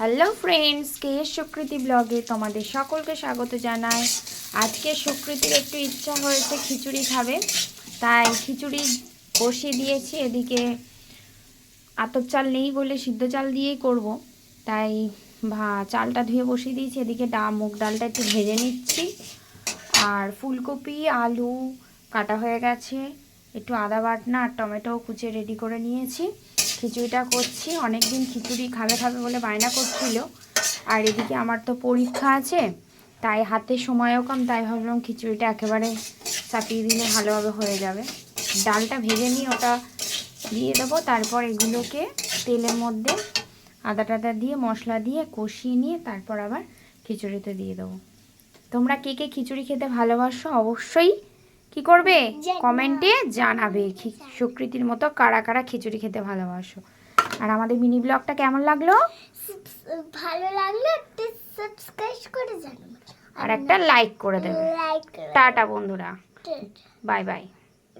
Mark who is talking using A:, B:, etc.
A: Hello friends কে সুকৃতি ব্লগে তোমাদের সকলকে স্বাগত জানাই। আজকে সুকৃতির একটু ইচ্ছা হয়েছে খিচুড়ি খাবে, তাই খিচুড়ি বসিয়ে দিয়েছি। এদিকে আতপ চাল নেই বলে সিদ্ধ চাল দিয়েই করব, তাই ভা, চালটা ধুয়ে বসিয়ে দিয়েছি। এদিকে ডা মুগ ডালটা একটু ভেজে নিচ্ছি। আর ফুলকপি, আলু কাটা হয়ে গেছে। একটু আদা বাটনা আর টমেটো কুচে রেডি করে নিয়েছি। খিচুড়িটা করছি অনেক দিন খিচুড়ি খাবে খাবে বলে বায়না করছিল। আর এদিকে আমার তো পরীক্ষা আছে, তাই হাতে সময়ও কম, তাই ভাবলাম খিচুড়িটা একেবারে চাপিয়ে দিলে ভালোভাবে হয়ে যাবে। ডালটা ভেজে নিয়ে ওটা দিয়ে দেবো, তারপর এগুলোকে তেলের মধ্যে আদা টাদা দিয়ে, মশলা দিয়ে কষিয়ে নিয়ে তারপর আবার খিচুড়িতে দিয়ে দেবো। তোমরা কে কে খিচুড়ি খেতে ভালোবাসো অবশ্যই কি করবে? কমেন্টে জানাবে সুকৃতির মতো কারা কারা খিচুড়ি খেতে ভালোবাসো। আর আমাদের মিনি ব্লগটা কেমন লাগল?
B: ভালো লাগল সাবস্ক্রাইব করে জানাবে।
A: আর একটা লাইক করে দেবে। টাটা বন্ধুরা। Bye bye